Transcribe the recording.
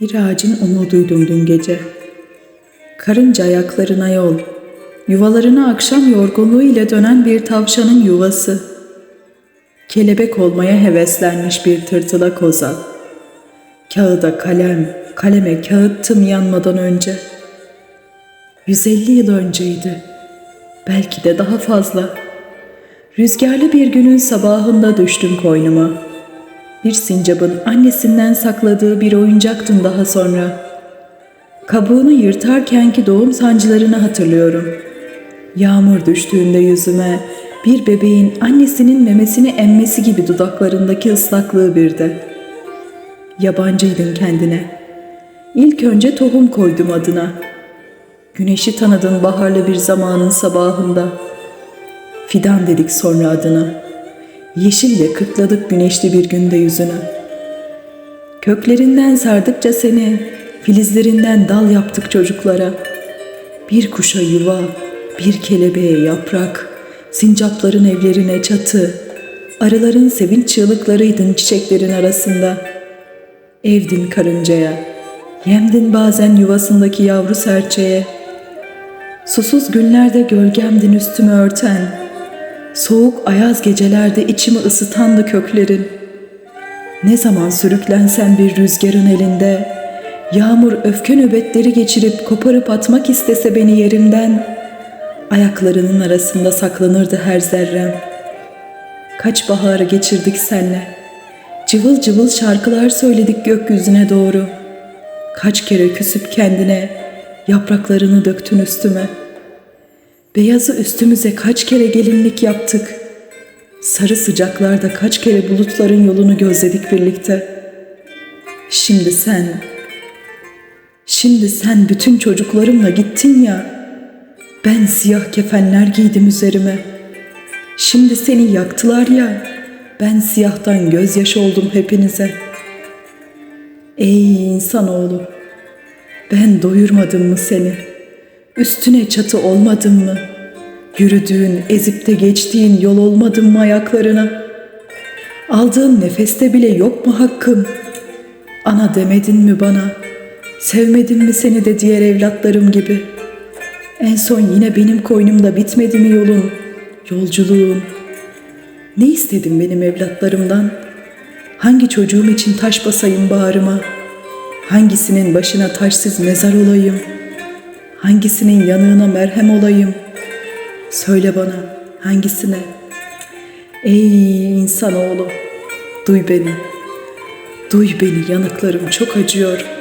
Bir ağacın umuduydum dün gece. Karınca ayaklarına yol, yuvalarına akşam yorgunluğu ile dönen bir tavşanın yuvası. Kelebek olmaya heveslenmiş bir tırtıla koza. Kağıda kalem, kaleme kağıttım yanmadan önce. 150 yıl önceydi. Belki de daha fazla. Rüzgarlı bir günün sabahında düştüm koynuma. Bir sincapın annesinden sakladığı bir oyuncaktım daha sonra. Kabuğunu yırtarkenki doğum sancılarını hatırlıyorum. Yağmur düştüğünde yüzüme bir bebeğin annesinin memesini emmesi gibi dudaklarındaki ıslaklığı bir de. Yabancıydın kendine. İlk önce tohum koydum adına. Güneşi tanıdın baharlı bir zamanın sabahında. Fidan dedik sonra adına. Yeşille kırkladık güneşli bir günde yüzünü. Köklerinden sardıkça seni, filizlerinden dal yaptık çocuklara. Bir kuşa yuva, bir kelebeğe yaprak, sincapların evlerine çatı, arıların sevinç çığlıklarıydın çiçeklerin arasında. Evdin karıncaya, yemdin bazen yuvasındaki yavru serçeye. Susuz günlerde gölgemdin üstümü örten, soğuk ayaz gecelerde içimi ısıtandı köklerin. Ne zaman sürüklensen bir rüzgarın elinde, yağmur öfke nöbetleri geçirip koparıp atmak istese beni yerimden, ayaklarının arasında saklanırdı her zerrem. Kaç baharı geçirdik senle, cıvıl cıvıl şarkılar söyledik gökyüzüne doğru. Kaç kere küsüp kendine, yapraklarını döktün üstüme. Beyazı üstümüze kaç kere gelinlik yaptık. Sarı sıcaklarda kaç kere bulutların yolunu gözledik birlikte. Şimdi sen, şimdi sen bütün çocuklarımla gittin ya. Ben siyah kefenler giydim üzerime. Şimdi seni yaktılar ya. Ben siyahtan gözyaşı oldum hepinize. Ey insanoğlu, ben doyurmadım mı seni? Üstüne çatı olmadım mı? Yürüdüğün, ezip de geçtiğin yol olmadım mı ayaklarına? Aldığın nefeste bile yok mu hakkım? Ana demedin mi bana? Sevmedin mi seni de diğer evlatlarım gibi? En son yine benim koynumda bitmedi mi yolun, yolculuğun? Ne istedin benim evlatlarımdan? Hangi çocuğum için taş basayım bağrıma? Hangisinin başına taşsız mezar olayım? Hangisinin yanığına merhem olayım? Söyle bana hangisine? Ey insanoğlu, duy beni. Duy beni yanıklarım çok acıyor.''